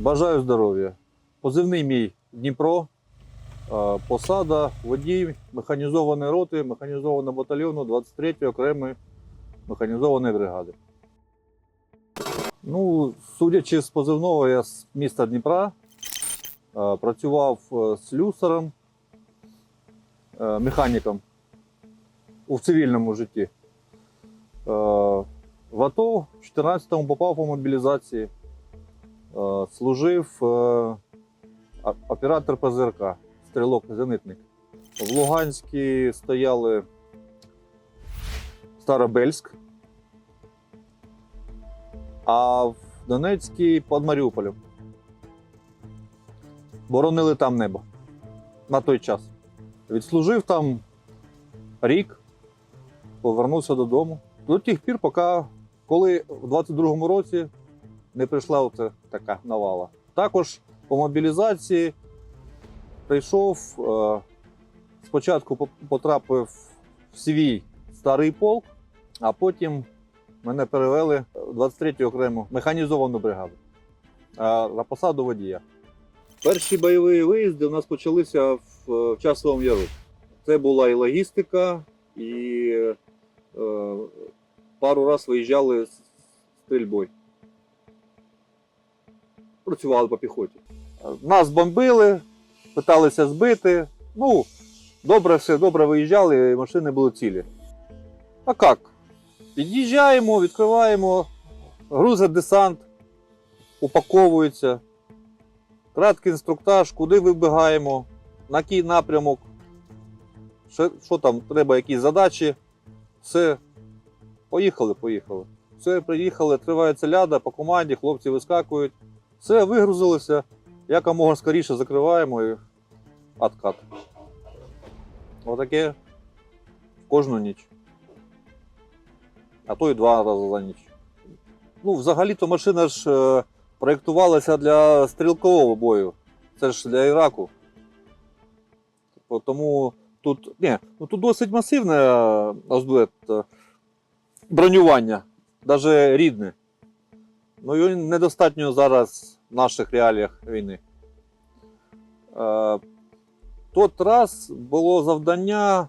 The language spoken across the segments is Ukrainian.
Бажаю здоров'я. Позивний мій Дніпро, посада, водій механізованої роти, механізованого батальйону 23-ї окремої механізованої бригади. Ну, судячи з позивного, я з міста Дніпра працював е, слюсарем, е, механіком у цивільному житті. В АТО в 14-му попав по мобілізації. Е, Служив е, оператор ПЗРК, стрілок-зенитник. В Луганській стояли Старобельськ, а в Донецькій під Маріуполем. Боронили там небо на той час. Відслужив там рік, повернувся додому. До тих пір, поки коли в 22-му році не прийшла оце така навала. Також по мобілізації прийшов, е, спочатку потрапив в свій старий полк, а потім мене перевели в 23-ю окрему механізовану бригаду е, на посаду водія. Перші бойові виїзди у нас почалися в, в часовому яру. Це була і логістика, і е, пару разів виїжджали з стрільбою. Працювали по піхоті. Е, Нас бомбили, питалися збити. Ну, добре все, добре виїжджали, і машини були цілі. А як? Під'їжджаємо, відкриваємо, грузить десант, упаковується. Краткий інструктаж, куди вибігаємо, на який напрямок, що, що там, треба якісь задачі. Все. Поїхали, поїхали. Все, приїхали, тривається ляда, по команді, хлопці вискакують. Все, вигрузилися. Якомога скоріше закриваємо і откат. Отаке кожну ніч. А то і два рази за ніч. Ну, взагалі-то машина ж е, проєктувалася для стрілкового бою. Це ж для Іраку. Типу, Тому тут, ні, ну, тут досить масивне е, е, бронювання, навіть рідне. Ну, його недостатньо зараз в наших реаліях війни. Е, тот раз було завдання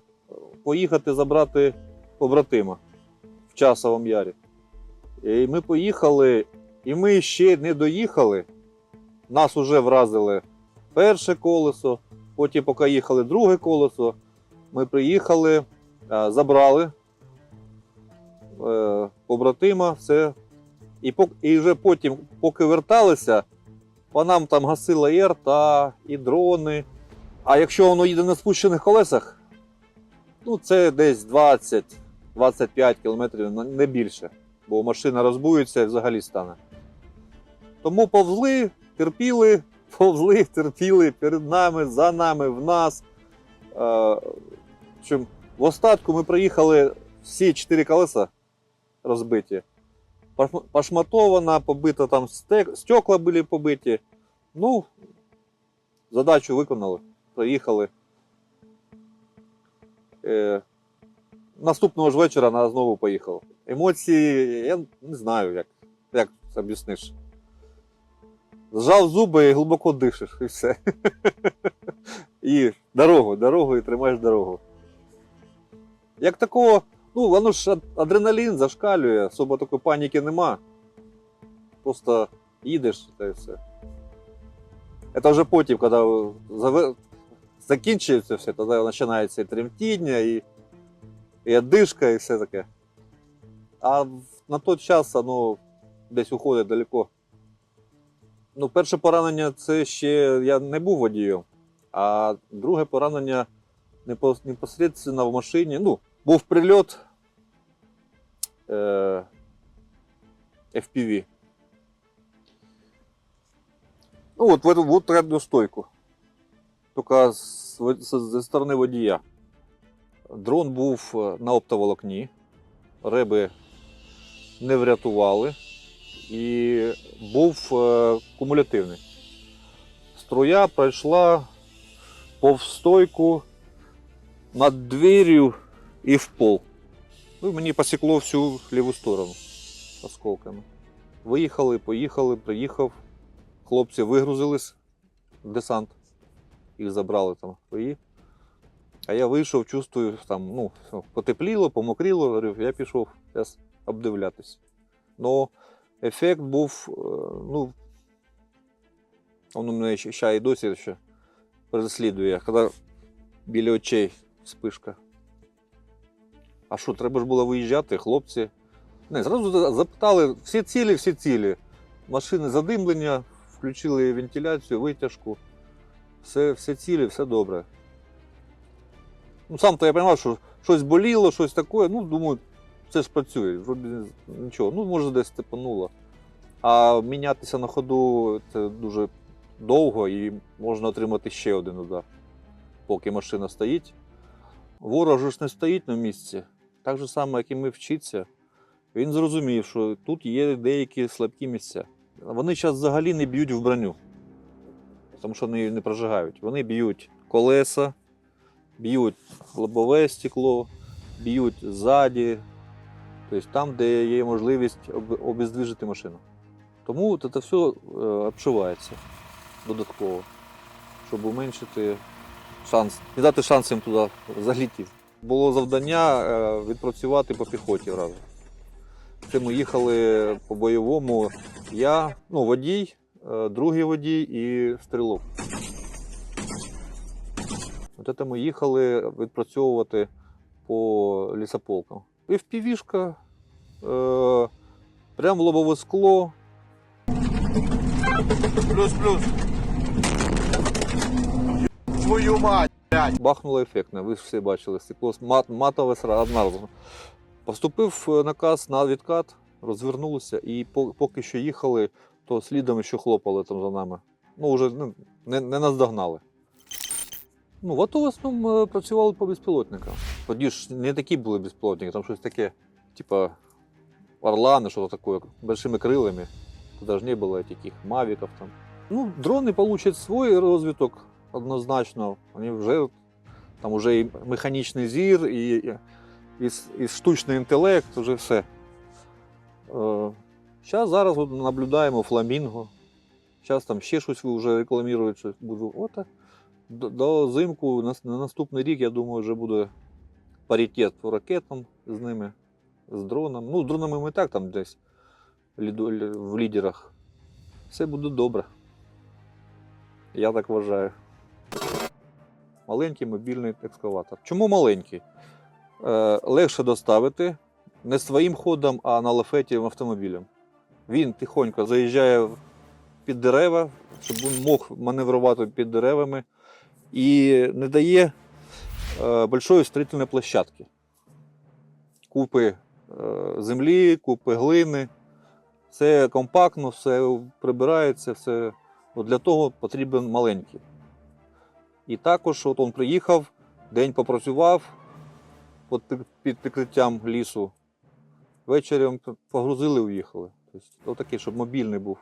поїхати забрати побратима в часовому ярі. І ми поїхали, і ми ще не доїхали. Нас уже вразили перше колесо, потім, поки їхали друге колесо, ми приїхали, е, забрали е, побратима, все. І, і вже потім, поки верталися, по нам там гасила і арта, і дрони. А якщо воно їде на спущених колесах, ну це десь 20-25 кілометрів, не більше. Бо машина розбується і взагалі стане. Тому повзли, терпіли, повзли, терпіли перед нами, за нами, в нас. Е, в остатку ми проїхали всі чотири колеса розбиті. Пошм- Пошматована, побита там стек- стекла були побиті. Ну, задачу виконали, проїхали. Е, наступного ж вечора на знову поїхав. Емоції, я не знаю, як, як це об'ясниш. Зжав зуби і глибоко дишиш, і все. І дорогу, дорогу, і тримаєш дорогу. Як такого, ну, воно ж адреналін зашкалює, особо такої паніки нема. Просто їдеш та і все. Це вже потім, коли заве- закінчується все, тоді починається і тремтіння, і, і одишка, і все таке. А на той час воно десь уходить далеко. Ну, перше поранення це ще я не був водієм, а друге поранення непос- непосередньо в машині. Ну, був прильот е, FPV. Ну, от в эту вот рядну стойку. З, зі сторони водія. Дрон був е, на оптоволокні. Реби не врятували. І був е, кумулятивний. Струя пройшла повстойку над дверью і в пол. Ну, і мені посікло всю ліву сторону осколками. Виїхали, поїхали, приїхав. хлопці вигрузились, в десант, їх забрали там свої. А я вийшов, чувствую, там, ну, потепліло, помокріло, говорю, я пішов зараз обдивлятись. Но ефект був, е, ну, він у мене ще, і досі ще переслідує, коли біля очей спишка. А що, треба ж було виїжджати, хлопці. Не, зразу запитали, всі цілі, всі цілі. Машини задимлення, включили вентиляцію, витяжку. Все, все цілі, все добре. Ну, сам то я розумів, що щось боліло, щось таке. Ну, думаю, це ж працює, вроді нічого. Ну, може, десь типануло. А мінятися на ходу це дуже довго і можна отримати ще один удар, поки машина стоїть. Ворог ж не стоїть на місці. Так же само, як і ми вчиться. Він зрозумів, що тут є деякі слабкі місця. Вони зараз взагалі не б'ють в броню, тому що вони не прожигають. Вони б'ють колеса, б'ють лобове стекло, б'ють ззаді, тобто там, де є можливість об- обездвижити машину. Тому це все обшивається додатково, щоб уменшити шанс, не дати шанс їм туди залітіти. Було завдання е, відпрацювати по піхоті разом. Це ми їхали по бойовому. Я, ну, водій, е, другий водій і стрілок. От це ми їхали відпрацьовувати по лісополкам. FPV-шка, е, прямо лобове скло, Плюс-плюс. Твою мать, блядь. бахнуло ефектно, ви всі бачили, стекло мат, матове одразу. Поступив е, наказ на відкат, розвернулися і поки що їхали, то слідом ще хлопали там за нами. Ну, вже ну, не, не наздогнали. Ну, в АТО в основному працювали по безпілотникам. Тоді ж не такі були безпілотники, там щось таке, типа орлани, що таке, большими крилами. Туди ж не було таких мавіків там. Ну, дрони получать свій розвиток однозначно. Вони вже там вже і механічний зір, і, і, і, штучний інтелект, вже все. Зараз зараз от наблюдаємо фламінго. Зараз там ще щось вже рекламують, щось буду. От, до, до зимку, на, на наступний рік, я думаю, вже буде паритет по ракетам з ними, з дроном. Ну, з дронами ми так там десь в лідерах. Все буде добре. Я так вважаю. Маленький мобільний екскаватор. Чому маленький? Е, легше доставити не своїм ходом, а на лафеті автомобілем. Він тихонько заїжджає під дерева, щоб він мог маневрувати під деревами і не дає е, большої площадки. Купи е, землі, купи глини. Все компактно, все прибирається, все. От для того потрібен маленький. І також от он приїхав, день попрацював під, під- прикриттям лісу. Ввечері погрузили уїхали. Тобто, такий, щоб мобільний був.